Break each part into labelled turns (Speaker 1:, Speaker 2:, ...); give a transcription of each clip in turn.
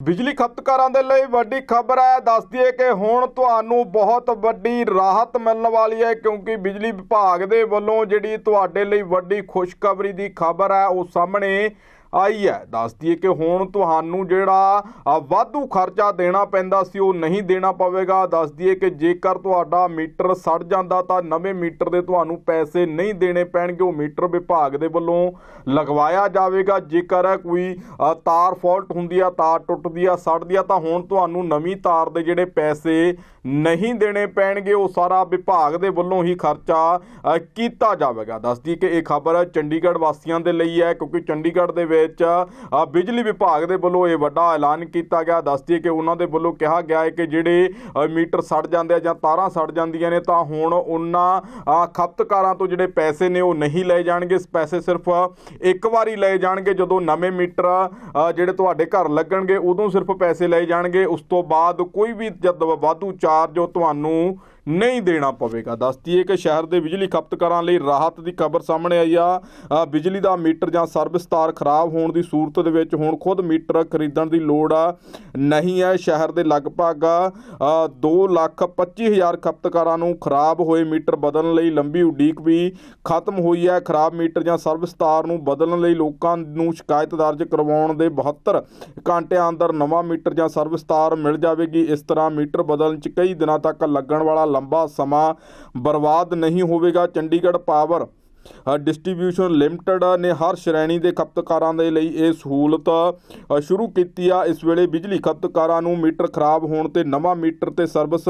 Speaker 1: ਬਿਜਲੀ ਖਪਤਕਾਰਾਂ ਦੇ ਲਈ ਵੱਡੀ ਖਬਰ ਹੈ। ਦੱਸ ਦਈਏ ਕਿ ਹੁਣ ਤੁਹਾਨੂੰ ਬਹੁਤ ਵੱਡੀ ਰਾਹਤ ਮਿਲਣ ਵਾਲੀ ਹੈ ਕਿਉਂਕਿ ਬਿਜਲੀ ਵਿਭਾਗ ਦੇ ਵੱਲੋਂ ਜਿਹੜੀ ਤੁਹਾਡੇ ਲਈ ਵੱਡੀ ਖੁਸ਼ਖਬਰੀ ਦੀ ਖਬਰ ਹੈ, ਉਹ ਸਾਹਮਣੇ ਆਈ ਹੈ। ਦੱਸ ਦਈਏ ਕਿ ਹੁਣ ਤੁਹਾਨੂੰ ਜਿਹੜਾ ਵਾਧੂ ਖਰਚਾ ਦੇਣਾ ਪੈਂਦਾ ਸੀ, ਉਹ ਨਹੀਂ ਦੇਣਾ ਪਵੇਗਾ। ਦੱਸ ਦਈਏ ਕਿ ਜੇਕਰ ਤੁਹਾਡਾ ਮੀਟਰ ਸੜ ਜਾਂਦਾ ਤਾਂ ਨਵੇਂ ਮੀਟਰ ਦੇ ਤੁਹਾਨੂੰ ਪੈਸੇ ਨਹੀਂ ਦੇਣੇ ਪੈਣਗੇ। ਉਹ ਮੀਟਰ ਵਿਭਾਗ ਦੇ ਵੱਲੋਂ ਲਗਵਾਇਆ ਜਾਵੇਗਾ। ਜੇਕਰ ਕੋਈ ਤਾਰ ਫਾਲਟ ਹੁੰਦੀ ਆ, ਤਾਰ ਟੁੱਟਦੀ ਆ, ਸੜਦੀ ਆ, ਤਾਂ ਹੁਣ ਤੁਹਾਨੂੰ ਨਵੀਂ ਤਾਰ ਦੇ ਜਿਹੜੇ ਪੈਸੇ ਨਹੀਂ ਦੇਣੇ ਪੈਣਗੇ, ਉਹ ਸਾਰਾ ਵਿਭਾਗ ਦੇ ਵੱਲੋਂ ਹੀ ਖਰਚਾ ਕੀਤਾ ਜਾਵੇਗਾ। ਦੱਸਦੀ ਕਿ ਇਹ ਖਬਰ ਚੰਡੀਗੜ੍ਹ ਵਾਸੀਆਂ ਦੇ ਲਈ ਹੈ, ਕਿਉਂਕਿ ਚੰਡੀਗੜ੍ਹ ਦੇ ਵਿੱਚ ਬਿਜਲੀ ਵਿਭਾਗ ਦੇ ਵੱਲੋਂ ਇਹ ਵੱਡਾ ਐਲਾਨ ਕੀਤਾ ਗਿਆ। ਦੱਸਦੀ ਕਿ ਉਹਨਾਂ ਦੇ ਵੱਲੋਂ ਕਿਹਾ ਗਿਆ ਹੈ ਕਿ ਜਿਹੜੇ ਮੀਟਰ ਸੜ ਜਾਂਦੇ ਆ ਜਾਂ ਤਾਰਾਂ ਸੜ ਜਾਂਦੀਆਂ ਨੇ, ਤਾਂ ਹੁਣ ਉਹਨਾਂ ਖਪਤਕਾਰਾਂ ਤੋਂ ਜਿਹੜੇ ਪੈਸੇ ਨੇ ਉਹ ਨਹੀਂ ਲਏ ਜਾਣਗੇ। ਪੈਸੇ ਸਿਰਫ ਇੱਕ ਵਾਰੀ ਲਏ ਜਾਣਗੇ। ਜਦੋਂ ਨਵੇਂ ਮੀਟਰ ਜਿਹੜੇ ਤੁਹਾਡੇ ਘਰ ਲੱਗਣਗੇ, ਉਦੋਂ ਸਿਰਫ ਪੈਸੇ ਲਏ ਜਾਣਗੇ। ਉਸ ਤੋਂ ਬਾਅਦ ਕੋਈ ਵੀ ਜਦ ਵਾਧੂ ਚਾਰਜ ਉਹ ਤੁਹਾਨੂੰ ਨਹੀਂ ਦੇਣਾ ਪਵੇਗਾ। ਦੱਸਦੀਏ ਕਿ ਸ਼ਹਿਰ ਦੇ ਬਿਜਲੀ ਖਪਤਕਾਰਾਂ ਲਈ ਰਾਹਤ ਦੀ ਖਬਰ ਸਾਹਮਣੇ ਆਈ ਆ। ਬਿਜਲੀ ਦਾ ਮੀਟਰ ਜਾਂ ਸਰਵਿਸ ਤਾਰ ਖਰਾਬ ਹੋਣ ਦੀ ਸੂਰਤ ਦੇ ਵਿੱਚ ਹੁਣ ਖੁਦ ਮੀਟਰ ਖਰੀਦਣ ਦੀ ਲੋੜ ਨਹੀਂ ਹੈ। ਸ਼ਹਿਰ ਦੇ ਲਗਭਗ ਅ, 2 ਲੱਖ 25 ਹਜ਼ਾਰ ਖਪਤਕਾਰਾਂ ਨੂੰ ਖਰਾਬ ਹੋਏ ਮੀਟਰ ਬਦਲਣ ਲਈ ਲੰਬੀ ਉਡੀਕ ਵੀ ਖਤਮ ਹੋਈ ਹੈ। ਖਰਾਬ ਮੀਟਰ ਜਾਂ ਸਰਵਿਸ ਤਾਰ ਨੂੰ ਬਦਲਣ ਲਈ ਲੋਕਾਂ ਨੂੰ ਸ਼ਿਕਾਇਤ ਦਰਜ ਕਰਵਾਉਣ ਦੇ 72 ਘੰਟਿਆਂ ਅੰਦਰ ਨਵਾਂ ਮੀਟਰ ਜਾਂ ਸਰਵਿਸ ਤਾਰ ਮਿਲ ਜਾਵੇਗੀ। ਇਸ ਤਰ੍ਹਾਂ ਮੀਟਰ ਬਦਲਣ 'ਚ ਕਈ ਦਿਨਾਂ ਤੱਕ ਲੱਗਣ ਵਾਲਾ ਲੰਬਾ ਸਮਾਂ ਬਰਬਾਦ ਨਹੀਂ ਹੋਵੇਗਾ। Chandigarh power uh, distribution limited ਨੇ ਹਰ ਸ਼੍ਰੇਣੀ ਦੇ ਖਪਤਕਾਰਾਂ ਦੇ ਲਈ ਇਹ ਸਹੂਲਤ ਸ਼ੁਰੂ ਕੀਤੀ ਆ। ਇਸ ਵੇਲੇ ਬਿਜਲੀ ਖਪਤਕਾਰਾਂ ਨੂੰ ਮੀਟਰ ਖਰਾਬ ਹੋਣ ਤੇ ਨਵਾਂ ਮੀਟਰ ਤੇ ਸਰਵਿਸ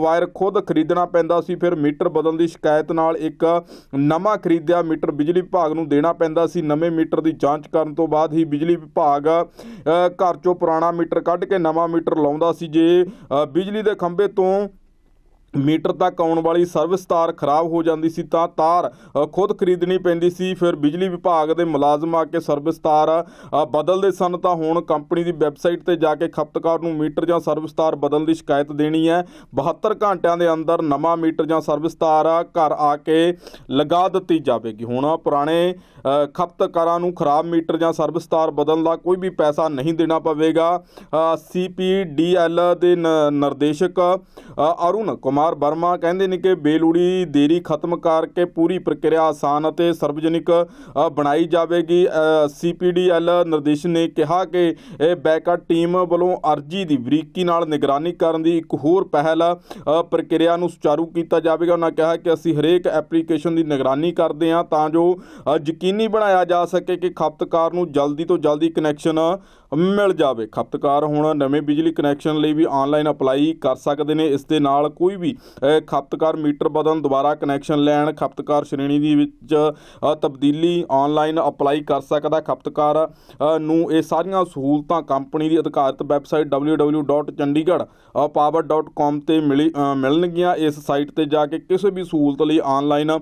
Speaker 1: ਵਾਇਰ ਖੁਦ ਖਰੀਦਣਾ ਪੈਂਦਾ ਸੀ। ਫਿਰ ਮੀਟਰ ਬਦਲਣ ਦੀ ਸ਼ਿਕਾਇਤ ਨਾਲ ਇੱਕ ਨਵਾਂ ਖਰੀਦਿਆ ਮੀਟਰ ਬਿਜਲੀ ਵਿਭਾਗ ਨੂੰ ਦੇਣਾ ਪੈਂਦਾ ਸੀ। ਨਵੇਂ ਮੀਟਰ ਦੀ ਜਾਂਚ ਕਰਨ ਤੋਂ ਬਾਅਦ ਹੀ ਬਿਜਲੀ ਵਿਭਾਗ ਘਰ ਚੋਂ ਪੁਰਾਣਾ ਮੀਟਰ ਕੱਢ ਕੇ ਨਵਾਂ ਮੀਟਰ ਲਾਉਂਦਾ ਸੀ। ਜੇ ਬਿਜਲੀ ਦੇ ਖੰਭੇ ਤੋਂ ਮੀਟਰ ਤੱਕ ਆਉਣ ਵਾਲੀ ਸਰਵਿਸ ਤਾਰ ਖਰਾਬ ਹੋ ਜਾਂਦੀ ਸੀ ਤਾਂ ਤਾਰ ਖੁਦ ਖਰੀਦਣੀ ਪੈਂਦੀ ਸੀ, ਫਿਰ ਬਿਜਲੀ ਵਿਭਾਗ ਦੇ ਮੁਲਾਜ਼ਮ ਆ ਕੇ ਸਰਵਿਸ ਤਾਰ ਬਦਲਦੇ ਸਨ ਤਾਂ ਹੁਣ ਕੰਪਨੀ ਦੀ ਵੈਬਸਾਈਟ ਤੇ ਜਾ ਕੇ ਖਪਤਕਾਰ ਨੂੰ ਮੀਟਰ ਜਾਂ ਸਰਵਿਸ ਤਾਰ ਬਦਲਣ ਦੀ ਸ਼ਿਕਾਇਤ ਦੇਣੀ ਹੈ। 72 ਘੰਟਿਆਂ ਦੇ ਅੰਦਰ ਨਵਾਂ ਮੀਟਰ ਜਾਂ ਸਰਵਿਸ ਤਾਰ ਘਰ ਆ ਕੇ ਲਗਾ ਦਿੱਤੀ ਜਾਵੇਗੀ। ਹੁਣ ਪੁਰਾਣੇ ਖਪਤਕਾਰਾਂ ਨੂੰ ਖਰਾਬ ਮੀਟਰ ਜਾਂ ਸਰਵਿਸ ਤਾਰ ਬਦਲਣ ਦਾ ਕੋਈ ਵੀ ਪੈਸਾ ਨਹੀਂ ਦੇਣਾ ਪਵੇਗਾ। ਸੀਪੀਡੀਐਲ ਦੇ ਨ- ਨਿਰਦੇਸ਼ਕ ਅਰੁਣ ਕੁਮਾਰ ਵਰਮਾ ਕਹਿੰਦੇ ਨੇ ਕਿ ਬੇਲੂੜੀ ਦੇਰੀ ਖਤਮ ਕਰਕੇ ਪੂਰੀ ਪ੍ਰਕਿਰਿਆ ਆਸਾਨ ਅਤੇ ਸਰਵਜਨਿਕ ਬਣਾਈ ਜਾਵੇਗੀ। ਸੀਪੀਡੀਐਲ ਨਿਰਦੇਸ਼ ਨੇ ਕਿਹਾ ਕਿ ਇਹ ਬੈਕਅਪ ਟੀਮ ਵੱਲੋਂ ਅਰਜੀ ਦੀ ਬਰੀਕੀ ਨਾਲ ਨਿਗਰਾਨੀ ਕਰਨ ਦੀ ਇੱਕ ਹੋਰ ਪਹਿਲ ਪ੍ਰਕਿਰਿਆ ਨੂੰ ਸੁਚਾਰੂ ਕੀਤਾ ਜਾਵੇਗਾ। ਉਹਨਾਂ ਕਿਹਾ ਕਿ ਅਸੀਂ ਹਰੇਕ ਐਪਲੀਕੇਸ਼ਨ ਦੀ ਨਿਗਰਾਨੀ ਕਰਦੇ ਹਾਂ ਤਾਂ ਜੋ ਯਕੀਨੀ ਬਣਾਇਆ ਜਾ ਸਕੇ ਕਿ ਖਪਤਕਾਰ ਨੂੰ ਜਲਦੀ ਤੋਂ ਜਲਦੀ ਕਨੈਕਸ਼ਨ ਮਿਲ ਜਾਵੇ। ਖਪਤਕਾਰ ਹੁਣ ਨਵੇਂ ਬਿਜਲੀ ਕਨੈਕਸ਼ਨ ਲਈ ਵੀ ਆਨਲਾਈਨ ਅਪਲਾਈ ਕਰ ਸਕਦੇ ਨੇ। ਇਸ ਦੇ ਨਾਲ ਕੋਈ ਵੀ ਅ, ਖਪਤਕਾਰ ਮੀਟਰ ਬਦਲਣ ਦੁਬਾਰਾ ਕਨੈਕਸ਼ਨ ਲੈਣ ਖਪਤਕਾਰ ਸ਼੍ਰੇਣੀ ਦੀ ਵਿੱਚ ਤਬਦੀਲੀ ਆਨਲਾਈਨ ਅਪਲਾਈ ਕਰ ਸਕਦਾ ਖਪਤਕਾਰ ਨੂੰ। ਇਹ ਸਾਰੀਆਂ ਸਹੂਲਤਾਂ ਕੰਪਨੀ ਦੀ ਅਧਿਕਾਰਤ ਵੈਬਸਾਈਟ www.chandigarhpower.com ਤੇ ਮਿਲੀ ਮਿਲਣਗੀਆਂ। ਇਸ ਸਾਈਟ ਤੇ ਜਾ ਕੇ ਕਿਸੇ ਵੀ ਸਹੂਲਤ ਲਈ ਆਨਲਾਈਨ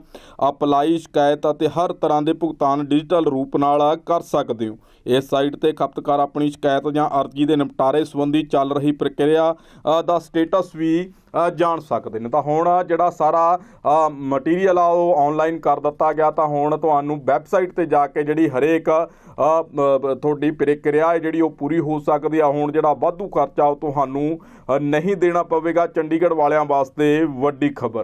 Speaker 1: ਅਪਲਾਈ ਸ਼ਿਕਾਇਤ ਅਤੇ ਹਰ ਤਰ੍ਹਾਂ ਦੇ ਭੁਗਤਾਨ ਡਿਜੀਟਲ ਰੂਪ ਨਾਲ ਕਰ ਸਕਦੇ ਹੋ। ਇਸ ਸਾਈਟ ਤੇ ਖਪਤਕਾਰ ਆਪਣੀ ਸ਼ਿਕਾਇਤ ਜਾਂ ਅਰਜ਼ੀ ਦੇ ਨਿਪਟਾਰੇ ਸੰਬੰਧੀ ਚੱਲ ਰਹੀ ਪ੍ਰਕਿਰਿਆ ਦਾ ਸਟੇਟਸ ਵੀ ਜਾਣ ਸਕਦੇ ਨੇ। ਤਾਂ ਹੁਣ ਜਿਹੜਾ ਸਾਰਾ ਮਟੀਰੀਅਲ ਆ, ਉਹ ਆਨਲਾਈਨ ਕਰ ਦਿੱਤਾ ਗਿਆ। ਤਾਂ ਹੁਣ ਤੁਹਾਨੂੰ ਵੈਬਸਾਈਟ ਤੇ ਜਾ ਕੇ ਜਿਹੜੀ ਹਰੇਕ ਤੁਹਾਡੀ ਪ੍ਰਕਿਰਿਆ ਹੈ, ਜਿਹੜੀ ਉਹ ਪੂਰੀ ਹੋ ਸਕਦੀ ਆ। ਹੁਣ ਜਿਹੜਾ ਵਾਧੂ ਖਰਚਾ ਉਹ ਤੁਹਾਨੂੰ ਨਹੀਂ ਦੇਣਾ ਪਵੇਗਾ ਚੰਡੀਗੜ੍ਹ ਵਾਲਿਆਂ ਵਾਸਤੇ ਵੱਡੀ ਖਬਰ।